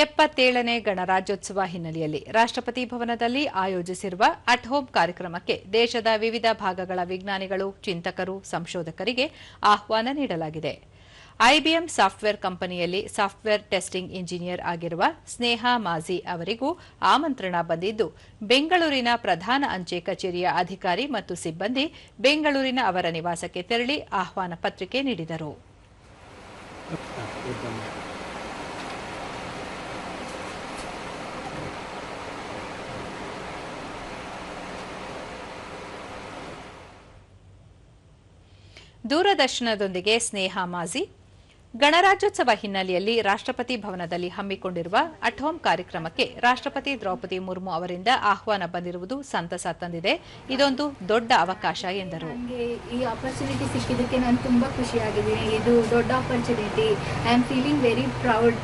ಎಪ್ಪತ್ತೇಳನೇ ಗಣರಾಜ್ಯೋತ್ಸವ ಹಿನ್ನೆಲೆಯಲ್ಲಿ ರಾಷ್ಟ್ರಪತಿ ಭವನದಲ್ಲಿ ಆಯೋಜಿಸಿರುವ ಅಟ್ ಹೋಮ್ ಕಾರ್ಯಕ್ರಮಕ್ಕೆ ದೇಶದ ವಿವಿಧ ಭಾಗಗಳ ವಿಜ್ಞಾನಿಗಳು, ಚಿಂತಕರು, ಸಂಶೋಧಕರಿಗೆ ಆಹ್ವಾನ ನೀಡಲಾಗಿದೆ. ಐಬಿಎಂ ಸಾಫ್ಟ್ವೇರ್ ಕಂಪನಿಯಲ್ಲಿ ಸಾಫ್ಟ್ವೇರ್ ಟೆಸ್ಟಿಂಗ್ ಇಂಜಿನಿಯರ್ ಆಗಿರುವ ಸ್ನೇಹಾ ಮಾಜಿ ಅವರಿಗೂ ಆಮಂತ್ರಣ ಬಂದಿದ್ದು, ಬೆಂಗಳೂರಿನ ಪ್ರಧಾನ ಅಂಚೆ ಕಚೇರಿಯ ಅಧಿಕಾರಿ ಮತ್ತು ಸಿಬ್ಬಂದಿ ಬೆಂಗಳೂರಿನ ಅವರ ನಿವಾಸಕ್ಕೆ ತೆರಳಿ ಆಹ್ವಾನ ಪತ್ರಿಕೆ ನೀಡಿದರು. ದೂರದರ್ಶನದೊಂದಿಗೆ ಸ್ನೇಹ ಮಾಜಿ. ಗಣರಾಜ್ಯೋತ್ಸವ ಹಿನ್ನೆಲೆಯಲ್ಲಿ ರಾಷ್ಟ್ರಪತಿ ಭವನದಲ್ಲಿ ಹಮ್ಮಿಕೊಂಡಿರುವ ಅಟ್ ಹೋಮ್ ಕಾರ್ಯಕ್ರಮಕ್ಕೆ ರಾಷ್ಟ್ರಪತಿ ದ್ರೌಪದಿ ಮುರ್ಮು ಅವರಿಂದ ಆಹ್ವಾನ ಬಂದಿರುವುದು ಸಂತಸ ತಂದಿದೆ. ಇದೊಂದು ದೊಡ್ಡ ಅವಕಾಶ ಎಂದರು. ಈ ಆಪರ್ಚುನಿಟಿ ಸಿಕ್ಕಿದ್ದಕ್ಕೆ ನಾನು ತುಂಬಾ ಖುಷಿಯಾಗಿದ್ದೀನಿ. ಇದು ದೊಡ್ಡ opportunity I am feeling very proud